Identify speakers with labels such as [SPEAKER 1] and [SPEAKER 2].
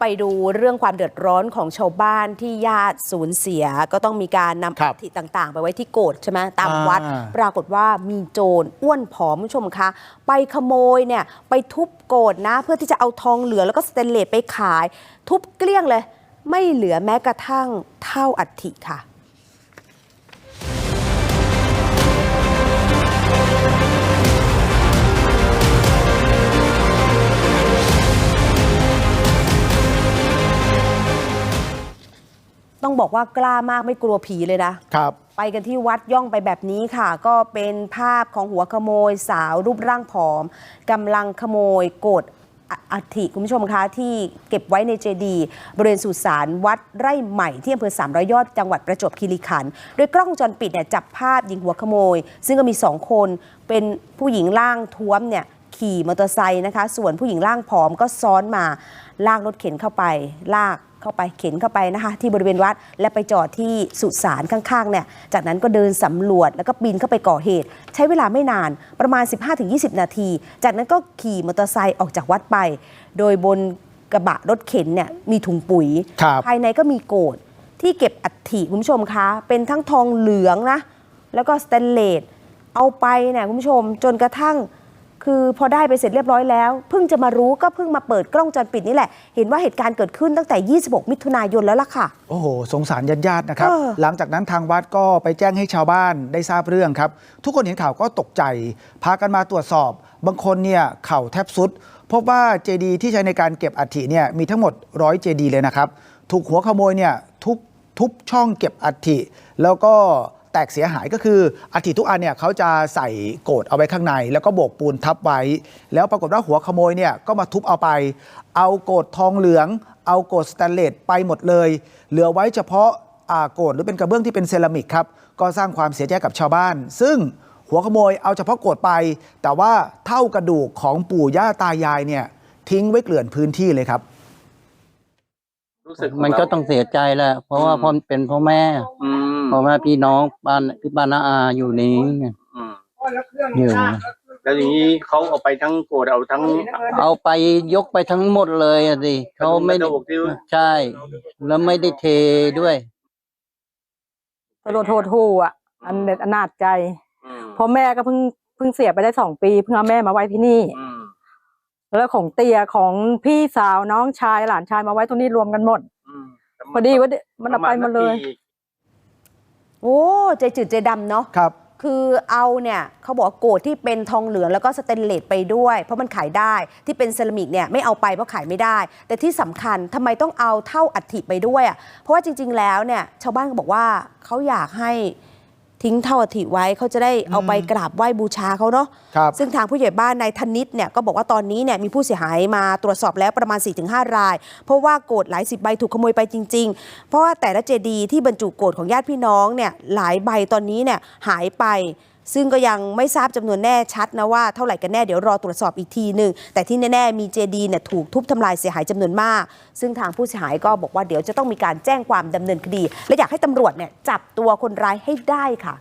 [SPEAKER 1] ไปดูเรื่องความเดือดร้อนของชาวบ้านที่ญาติสูญเสีย ก็ต้องมีการนำ
[SPEAKER 2] ครั
[SPEAKER 1] อั
[SPEAKER 2] บ
[SPEAKER 1] ฐิต่าง ๆ ไปไว้ที่โกดใช่ไหมตาม
[SPEAKER 2] อ่า
[SPEAKER 1] วัด ปรากฏว่ามีโจรอ้วนผอมคุณผู้ชมคะ ไปขโมยเนี่ยไปทุบโกดนะ เพื่อที่จะเอาทองเหลืองแล้วก็สเตนเลสไปขาย ทุบเกลี้ยงเลย ไม่เหลือแม้กระทั่งเท่าอัฐิค่ะ บอกว่ากล้ามากไม่กลัวผีเลยนะ
[SPEAKER 2] ครับ
[SPEAKER 1] ไปกันที่วัดย่องไปแบบนี้ค่ะ ก็เป็นภาพของหัวขโมยสาวรูปร่างผอมกำลังขโมยโกดออัฐิคุณผู้ชมคะที่เก็บไว้ในเจดีย์บริเวณสุสานวัดไร่ใหม่ที่อำเภอสามร้อยยอดจังหวัดประจวบคีรีขันธ์โดยกล้องวงจรปิดเนี่ยจับภาพหญิงหัวขโมย ซึ่งก็มีสองคนเป็นผู้หญิงร่างท้วมเนี่ยขี่มอเตอร์ไซค์นะคะ ส่วนผู้หญิงร่างผอมก็ซ้อนมาลากรถเข็นเข้าไปลาก เข้าไปเข็นเข้าไปนะคะ ที่บริเวณวัด และไปจอดที่สุสานข้างๆเนี่ยจากนั้นก็เดินสำรวจแล้วก็ปีนเข้าไปก่อเหตุ ใช้เวลาไม่นานประมาณ 15-20 นาที จากนั้นก็ขี่มอเตอร์ไซค์ออกจากวัดไป โดยบนกระบะรถเข็นเนี่ยมีถุงปุ๋ย
[SPEAKER 2] ครับ
[SPEAKER 1] ภายในก็มีโกดที่เก็บอัฐิคุณผู้ชมคะเป็นทั้งทองเหลืองนะแล้วก็สแตนเลสเอาไปเนี่ยคุณผู้ชมจนกระทั่ง คือพอได้ไปเสร็จเรียบร้อยแล้วเพิ่งจะมารู้ก็เพิ่งมาเปิดกล้องวงจรปิดนี่แหละ เห็นว่าเหตุการณ์เกิดขึ้นตั้งแต่ 26 มิถุนายนแล้วล่ะค่ะ
[SPEAKER 2] โอ้โห สงสารญาติญาติๆนะครับ
[SPEAKER 1] เออ
[SPEAKER 2] หลังจากนั้นทางวัดก็ไปแจ้งให้ชาวบ้านได้ทราบเรื่องครับ ทุกคนเห็นข่าวก็ตกใจ พากันมาตรวจสอบ บางคนเนี่ยเข่าแทบสุด พบว่าเจดีย์ที่ใช้ในการเก็บอัฐิเนี่ยมีทั้งหมดร้อยเจดีย์เลยนะครับ ถูกหัวขโมยเนี่ยทุบทุบช่องเก็บอัฐิแล้วก็ แตกเสียหายก็คืออัฐิทุกอันเนี่ยเขาจะใส่โกรธเอาไว้ข้างใน แล้วก็โบกปูนทับไว้ แล้วปรากฏว่าหัวขโมยเนี่ยก็มาทุบเอาไป เอาโกรธทองเหลือง เอาโกรธสแตนเลสไปหมดเลย เหลือไว้เฉพาะอาโกรธหรือเป็นกระเบื้องที่เป็นเซรามิกครับก็สร้างความเสียใจกับชาวบ้าน ซึ่งหัวขโมยเอาเฉพาะโกรธไป แต่ว่าเท่ากระดูกของปู่ย่าตายายเนี่ยทิ้งไว้เกลื่อนพื้นที่เลยครับ
[SPEAKER 3] รู้สึก
[SPEAKER 4] มันก็ต้องเสียใจแหละ เพราะว่า
[SPEAKER 3] อืม
[SPEAKER 4] พ่อเป็นพ่อแม่
[SPEAKER 3] อืม
[SPEAKER 4] พ่อแม่พี่น้องบ้านพี่บ้านนาอาอยู่นี้ไง
[SPEAKER 3] อืม
[SPEAKER 4] อยู่
[SPEAKER 3] แล้วอย่างนี้เขาเอาไปทั้งโกรธเอาทั้ง
[SPEAKER 4] เอาไปยกไปทั้งหมดเลยอะสิเขาไม่
[SPEAKER 3] ก
[SPEAKER 4] ได้
[SPEAKER 3] ระดูกที่
[SPEAKER 4] ใช่ แล้วไม่ได้เทด้วย
[SPEAKER 5] สลดโหดหู่อะ อันเด็ดอนาจใจ
[SPEAKER 3] อืม
[SPEAKER 5] เพราะแม่ก็เพิ่งเพิ่งเสียไปได้สองปี เพิ่งเอาแม่มาไว้ที่นี่
[SPEAKER 3] อืม
[SPEAKER 5] แล้วของเตียของพี่สาวน้องชายหลานชายมาไว้ตรงนี้รวมกันหมด
[SPEAKER 3] อืม
[SPEAKER 5] พอดีว่าเดมันเอาไปหมาเลย
[SPEAKER 1] โอ้ใจจืดใจดำเนาะ
[SPEAKER 2] ครับ
[SPEAKER 1] คือเอาเนี่ยเขาบอกว่าโกดที่เป็นทองเหลืองแล้วก็สเตนเลสไปด้วย เพราะมันขายได้ที่เป็นเซรามิกเนี่ยไม่เอาไปเพราะขายไม่ได้ แต่ที่สำคัญทำไมต้องเอาเท่าอัฐิไปด้วยอะเพราะว่าจริง ๆ แล้วเนี่ยชาวบ้านก็บอกว่าเขาอยากให้ ทิ้งเท่าอัฐิไว้เขาจะได้เอาไปกราบไหว้บูชาเขาเนาะ
[SPEAKER 2] ครับ
[SPEAKER 1] ซึ่งทางผู้ใหญ่บ้านนายธนิตเนี่ยก็บอกว่าตอนนี้เนี่ยมีผู้เสียหายมาตรวจสอบแล้วประมาณ 4-5 ราย เพราะว่าโกดหลายสิบใบถูกขโมยไปจริง ๆ เพราะว่าแต่ละเจดีย์ที่บรรจุโกดของญาติพี่น้องเนี่ยหลายใบตอนนี้เนี่ยหายไปซึ่งก็ยังไม่ทราบจำนวนแน่ชัดนะว่าเท่าไหร่กันแน่เดี๋ยวรอตรวจสอบอีกทีหนึ่งแต่ที่แน่ๆมีเจดีเนี่ยถูกทุบทำลายเสียหายจำนวนมาก ซึ่งทางผู้เสียหายก็บอกว่าเดี๋ยวจะต้องมีการแจ้งความดำเนินคดี และอยากให้ตำรวจเนี่ยจับตัวคนร้ายให้ได้ค่ะ